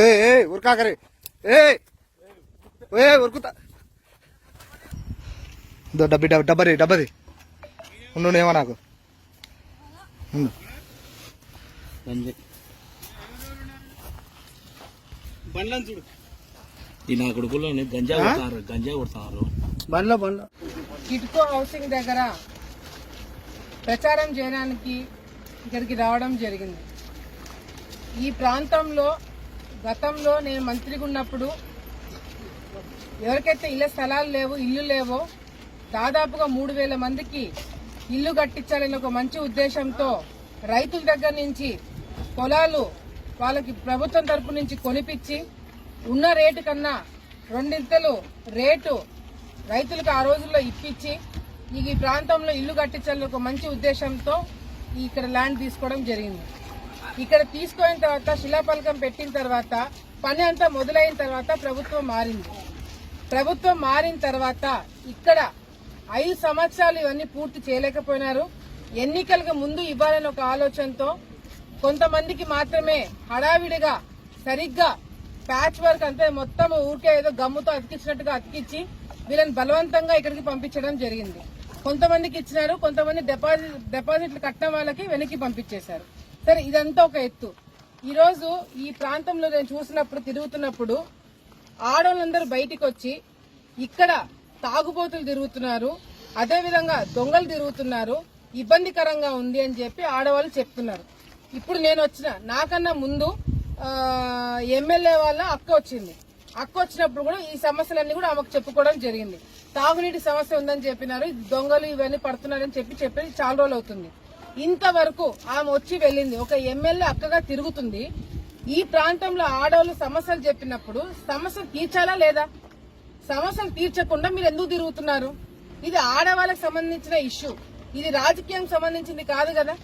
ఏ ఏ ఉరకాకరి. ఏ ఏ ఉరుకుతా. దో డబ్బి డబ్బ డబ్బది డబ్బది ఉండు ఏమో నాకు. ఉండు. గంజాయి బండ్లను చూడు. ఈ నా కొడుకులో గంజా కొడతారు గంజా కొడతారు. బండ్లో బండ్లో. కిట్కో హౌసింగ్ దగ్గర ప్రచారం చేయడానికి ఇక్కడికి రావడం జరిగింది. ఈ ప్రాంతంలో గతంలో నేను మంత్రిగా ఉన్నప్పుడు ఎవరికైతే ఇళ్ళ స్థలాలు లేవు ఇల్లు లేవో దాదాపుగా మూడు వేల మందికి ఇల్లు కట్టించాలని ఒక మంచి ఉద్దేశంతో రైతుల దగ్గర నుంచి పొలాలు వాళ్ళకి ప్రభుత్వం తరపు నుంచి కొనిపించి ఉన్న రేటు కన్నా రెండింతలు రేటు రైతులకు ఆ రోజుల్లో ఇప్పించి ఈ ప్రాంతంలో ఇల్లు కట్టించాలని ఒక మంచి ఉద్దేశంతో ఇక్కడ ల్యాండ్ తీసుకోవడం జరిగింది. ఇక్కడ తీసుకున్న తర్వాత శిలాఫలకం పెట్టిన తర్వాత పని అంతా మొదలైన తర్వాత ప్రభుత్వం మారింది. ప్రభుత్వం మారిన తర్వాత ఇక్కడ ఐదు సంవత్సరాలు ఇవన్నీ పూర్తి చేయలేకపోయినారు. ఎన్నికలకు ముందు ఇవ్వాలని ఒక ఆలోచనతో కొంతమందికి మాత్రమే హడావిడిగా సరిగ్గా ప్యాచ్ వర్క్ అంతా మొత్తం ఊరికే ఏదో గమ్ముతో అతికించినట్టుగా అతికించి వీళ్ళని బలవంతంగా ఇక్కడికి పంపించడం జరిగింది. కొంతమందికి ఇచ్చినారు కొంతమంది డిపాజిట్ డిపాజిట్లు కట్టడం వాళ్ళకి వెనక్కి పంపించేశారు. సరే ఇదంతా ఒక ఎత్తు. ఈరోజు ఈ ప్రాంతంలో నేను చూసినప్పుడు తిరుగుతున్నప్పుడు ఆడవాళ్ళందరూ బయటికి వచ్చి ఇక్కడ తాగుబోతులు తిరుగుతున్నారు అదేవిధంగా దొంగలు తిరుగుతున్నారు ఇబ్బందికరంగా ఉంది అని చెప్పి ఆడవాళ్ళు చెప్తున్నారు. ఇప్పుడు నేను వచ్చిన నాకన్నా ముందు ఎమ్మెల్యే వాళ్ళ అక్క వచ్చింది. అక్క వచ్చినప్పుడు కూడా ఈ సమస్యలన్నీ కూడా ఆమెకు చెప్పుకోవడం జరిగింది. తాగునీటి సమస్య ఉందని చెప్పినారు దొంగలు ఇవన్నీ పడుతున్నారని చెప్పి చెప్పి చాలా రోజులు అవుతుంది. ఇంతవరకు ఆమె వచ్చి వెళ్ళింది. ఒక ఎమ్మెల్యే అక్కగా తిరుగుతుంది. ఈ ప్రాంతంలో ఆడవాళ్ళు సమస్యలు చెప్పినప్పుడు సమస్యలు తీర్చాలా లేదా? సమస్యలు తీర్చకుండా మీరు ఎందుకు తిరుగుతున్నారు? ఇది ఆడవాళ్ళకి సంబంధించిన ఇష్యూ. ఇది రాజకీయం సంబంధించింది కాదు కదా?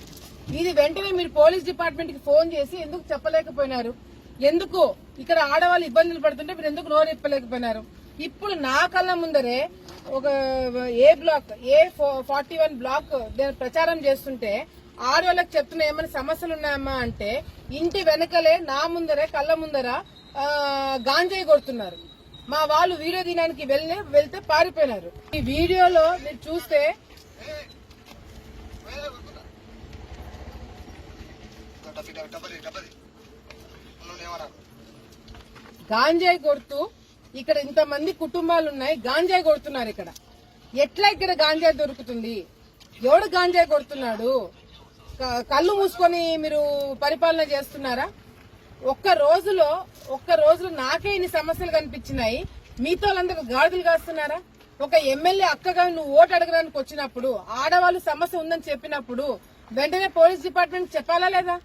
ఇది వెంటనే మీరు పోలీస్ డిపార్ట్మెంట్కి ఫోన్ చేసి ఎందుకు చెప్పలేకపోయినారు? ఎందుకు ఇక్కడ ఆడవాళ్ళు ఇబ్బందులు పడుతుంటే మీరు ఎందుకు నోరు ఇప్పలేకపోయినారు ఇప్పుడు నా కళ్ళ ముందరే ఒక A block A forty one block ప్రచారం చేస్తుంటే ఆడవాళ్ళకి చెప్తున్న ఏమైనా సమస్యలు ఉన్నాయమ్మా అంటే ఇంటి వెనకలే నా ముందరే కళ్ళ ముందర గాంజాయి కొడుతున్నారు. మా వాళ్ళు వీడియో తీయడానికి వెళ్ళి వెళ్తే పారిపోయినారు. ఈ వీడియోలో మీరు చూస్తే గాంజాయి కొడుతూ ఇక్కడ ఇంతమంది కుటుంబాలు ఉన్నాయి గాంజాయి కొడుతున్నారు ఇక్కడ. ఎట్లా ఇక్కడ గాంజాయి దొరుకుతుంది? ఎవడు గాంజాయి కొడుతున్నాడు? కళ్ళు మూసుకొని మీరు పరిపాలన చేస్తున్నారా? ఒక్క రోజులో ఒక్క రోజులో నాకే ఇన్ని సమస్యలు కనిపించినాయి. మీతో వాళ్ళందరూ గాడిదలు కాస్తున్నారా? ఒక ఎమ్మెల్యే అక్కగా నువ్వు ఓటు అడగడానికి వచ్చినప్పుడు ఆడవాళ్ళు సమస్య ఉందని చెప్పినప్పుడు వెంటనే పోలీస్ డిపార్ట్మెంట్ చెప్పాలా లేదా?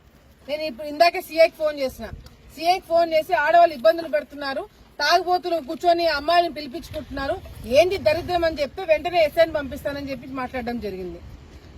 నేను ఇప్పుడు ఇందాకే సీఐకి ఫోన్ చేసిన. సీఐకి ఫోన్ చేసి ఆడవాళ్ళు ఇబ్బందులు పెడుతున్నారు. తాగుబోతులు కూర్చొని అమ్మాయిని పిలిపించుకుంటున్నారు. ఏంది దరిద్రం అని చెప్తే వెంటనే ఎస్ఐని పంపిస్తానని చెప్పి మాట్లాడడం జరిగింది.